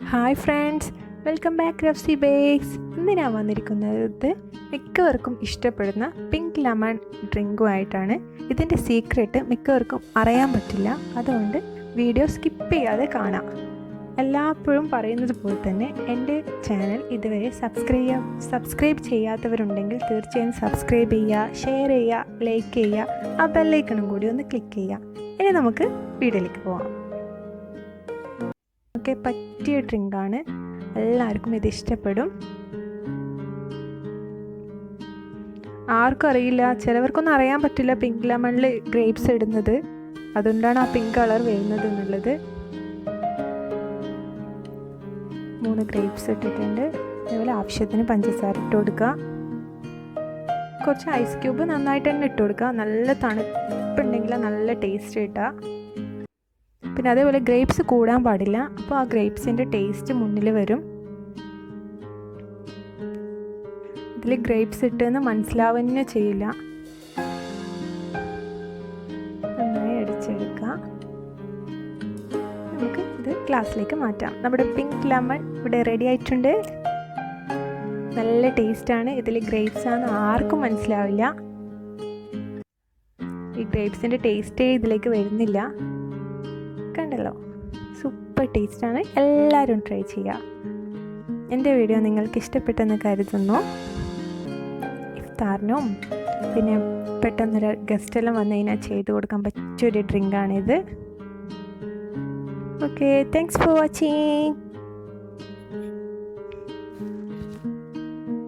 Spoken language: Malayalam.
Hi friends welcome back Rafsi bakes ഇന്ന് ഞാൻ വന്നിരിക്കുന്നത് മിക്കവർക്കും ഇഷ്ടപ്പെടുന്ന പിങ്ക് ലെമൺ ഡ്രിങ്കുമായിട്ടാണ് ഇതിന്റെ സീക്രട്ട് മിക്കവർക്കും അറിയാൻ പറ്റില്ല. അതുകൊണ്ട് വീഡിയോ സ്കിപ്പ് ചെയ്യാതെ കാണാം. എല്ലാപ്പോഴും പറയുന്നത് പോലെ തന്നെ എന്റെ ചാനൽ ഇതുവരെ സബ്സ്ക്രൈബ് സബ്സ്ക്രൈബ് ചെയ്യാത്തവരുണ്ടെങ്കിൽ തീർച്ചയായും സബ്സ്ക്രൈബ് ചെയ്യുക ഷെയർ ചെയ്യുക ലൈക്ക് ചെയ്യുക ആ ബെല്ലൈക്കണും കൂടി ഒന്ന് ക്ലിക്ക് ചെയ്യുക ഇനി നമുക്ക് വീഡിയോയിലേക്ക് പോകാം ഒക്കെ പറ്റിയ ഡ്രിങ്കാണ്. എല്ലാവർക്കും ഇത് ഇഷ്ടപ്പെടും. ആർക്കും അറിയില്ല. ചിലവർക്കൊന്നും അറിയാൻ പറ്റില്ല പിങ്ക് ലെമണിൽ ഗ്രേപ്സ് ഇടുന്നത്. അതുകൊണ്ടാണ് ആ പിങ്ക് കളർ വരുന്നത് എന്നുള്ളത്. മൂന്ന് ഗ്രേപ്സ് ഇട്ടിട്ടുണ്ട്. അതുപോലെ ആവശ്യത്തിന് പഞ്ചസാര ഇട്ട് കൊടുക്കുക. കുറച്ച് ഐസ് ക്യൂബ് നന്നായിട്ട് തന്നെ ഇട്ട് കൊടുക്കുക. നല്ല തണുപ്പുണ്ടെങ്കിൽ നല്ല ടേസ്റ്റ് കിട്ടുക. പിന്നെ അതേപോലെ ഗ്രേപ്സ് കൂടാൻ പാടില്ല. അപ്പോൾ ആ ഗ്രേപ്സിന്റെ ടേസ്റ്റ് മുന്നിൽ വരും. ഇതിൽ ഗ്രേപ്സ് ഇട്ടെന്ന് മനസ്സിലാവുന്നേ ചെയ്യില്ല. നന്നായി അടിച്ചെടുക്കുക നമുക്ക് ഇത് ഗ്ലാസ്സിലേക്ക് മാറ്റാം. നമ്മുടെ പിങ്ക് ലെമൺ ഇവിടെ റെഡി ആയിട്ടുണ്ട്. നല്ല ടേസ്റ്റാണ് ഇതിൽ ഗ്രേപ്സ് ആണെന്ന് ആർക്കും മനസ്സിലാവില്ല. ഈ ഗ്രേപ്സിന്റെ ടേസ്റ്റേ ഇതിലേക്ക് വരുന്നില്ല. കണ്ടല്ലോ. സൂപ്പർ ടേസ്റ്റാണ്. എല്ലാവരും ട്രൈ ചെയ്യുക. എന്റെ വീഡിയോ നിങ്ങൾക്ക് ഇഷ്ടപ്പെട്ടെന്ന് കരുതുന്നു. ഇഫ്താറിനും പിന്നെ പെട്ടെന്നൊരു ഗസ്റ്റെല്ലാം വന്നു കഴിഞ്ഞാൽ ചെയ്ത് കൊടുക്കാൻ പറ്റിയൊരു ഡ്രിങ്കാണിത്. Okay thanks for watching